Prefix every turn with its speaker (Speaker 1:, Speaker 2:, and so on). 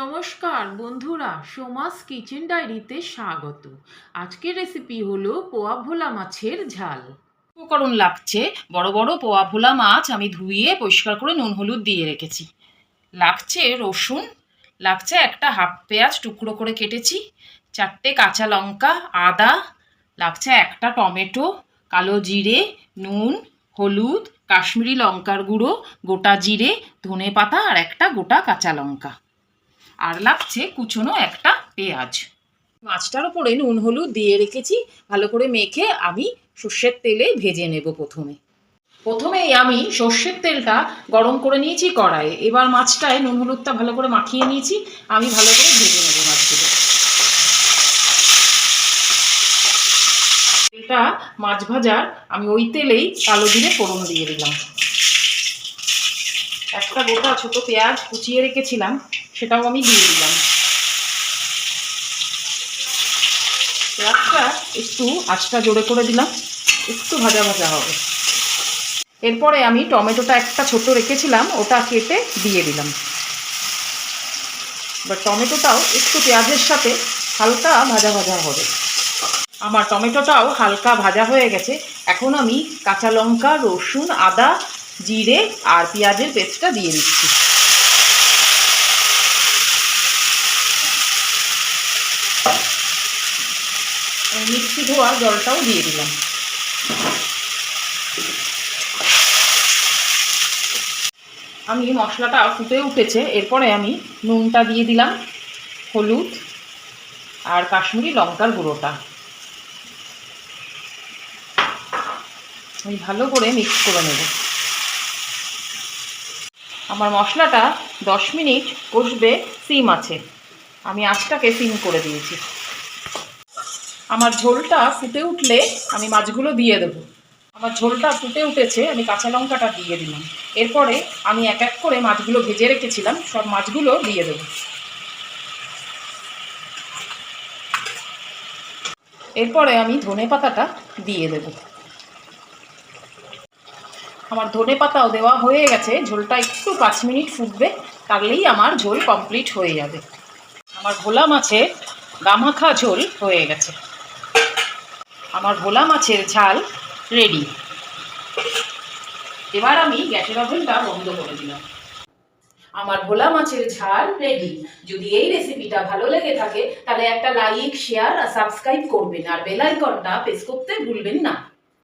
Speaker 1: নমস্কার বন্ধুরা, সোমাস কিচেন ডায়েরিতে স্বাগত। আজকের রেসিপি হলো পোয়া ভোলা মাছের ঝাল।
Speaker 2: উপকরণ লাগছে, বড় বড় পোয়া ভোলা মাছ আমি ধুয়ে পরিষ্কার করে নুন হলুদ দিয়ে রেখেছি। লাগছে রসুন, লাগছে একটা হাফ পেঁয়াজ টুকরো করে কেটেছি, চারটে কাঁচা লঙ্কা, আদা, লাগছে একটা টমেটো, কালো জিরে, নুন, হলুদ, কাশ্মীরি লঙ্কার গুঁড়ো, গোটা জিরে, ধনে পাতা আর একটা গোটা কাঁচা লঙ্কা। আর লাগছে কুচনো একটা পেঁয়াজ। মাছটার ওপরে নুন, হলুদ দিয়ে রেখেছি, ভালো করে মেখে আমি সর্ষের তেলে ভেজে নেব প্রথমে। প্রথমেই আমি সর্ষের তেলটা গরম করে নিয়েছি কড়াইয়ে। এবার মাছটায় নুন, হলুদটা ভালো করে মাখিয়ে নিয়েছি, আমি ভালো করে ভেজে নেব মাছগুলো। তেলটা মাছ ভাজার আমি ওই তেলেই কালো জিরে ফোড়ন দিয়ে দিলাম। একটা গোটা ছোট পেঁয়াজ কুচিয়ে রেখেছিলাম। সেটাও আমি দিয়ে দিলাম। পেঁয়াজটা একটু আঁচটা জোরে করে দিলাম, একটু ভাজা ভাজা হবে। এরপরে আমি টমেটোটা একটা ছোট রেখেছিলাম, ওটা কেটে দিয়ে দিলাম। এবার টমেটোটাও একটু পেঁয়াজের সাথে হালকা ভাজা ভাজা হবে। আমার টমেটোটাও হালকা ভাজা হয়ে গেছে। এখন আমি কাঁচা লঙ্কা, রসুন, আদা, জিরে আর পেঁয়াজের পেস্টটা দিয়ে দিচ্ছি। মিক্সি ধোয়া জলটাও দিয়ে দিলাম। আমি মশলাটা ফুটে উঠেছে, এরপরে আমি নুনটা দিয়ে দিলাম, হলুদ আর কাশ্মীরি লঙ্কার গুঁড়োটা। আমি ভালো করে মিক্স করে নেব। আমার মশলাটা দশ মিনিট কষবে, সিম আছে। আমি আঁচটাকে সিম করে দিয়েছি। আমার ঝোলটা ফুটে উঠলে আমি মাছগুলো দিয়ে দেবো। আমার ঝোলটা ফুটে উঠেছে, আমি কাঁচা লঙ্কাটা দিয়ে দিলাম। এরপরে আমি এক এক করে মাছগুলো ভেজে রেখেছিলাম, সব মাছগুলো দিয়ে দেবো। এরপরে আমি ধনে পাতাটা দিয়ে দেব। আমার ধনে পাতাও দেওয়া হয়ে গেছে, ঝোলটা একটু পাঁচ মিনিট ফুটবে, তাহলেই আমার ঝোল কমপ্লিট হয়ে যাবে। আমার ভোলা মাছের গামাখা ঝোল হয়ে গেছে। আমার ভোলা মাছের ঝাল রেডি এবার আমি গ্যাসের ওভেনটা বন্ধ করে দিলাম। আমার ভোলা মাছের ঝাল রেডি যদি এই রেসিপিটা ভালো লেগে থাকে, তাহলে একটা লাইক শেয়ার আর সাবস্ক্রাইব করবেন আর বেল আইকনটা প্রেস করতে ভুলবেন না।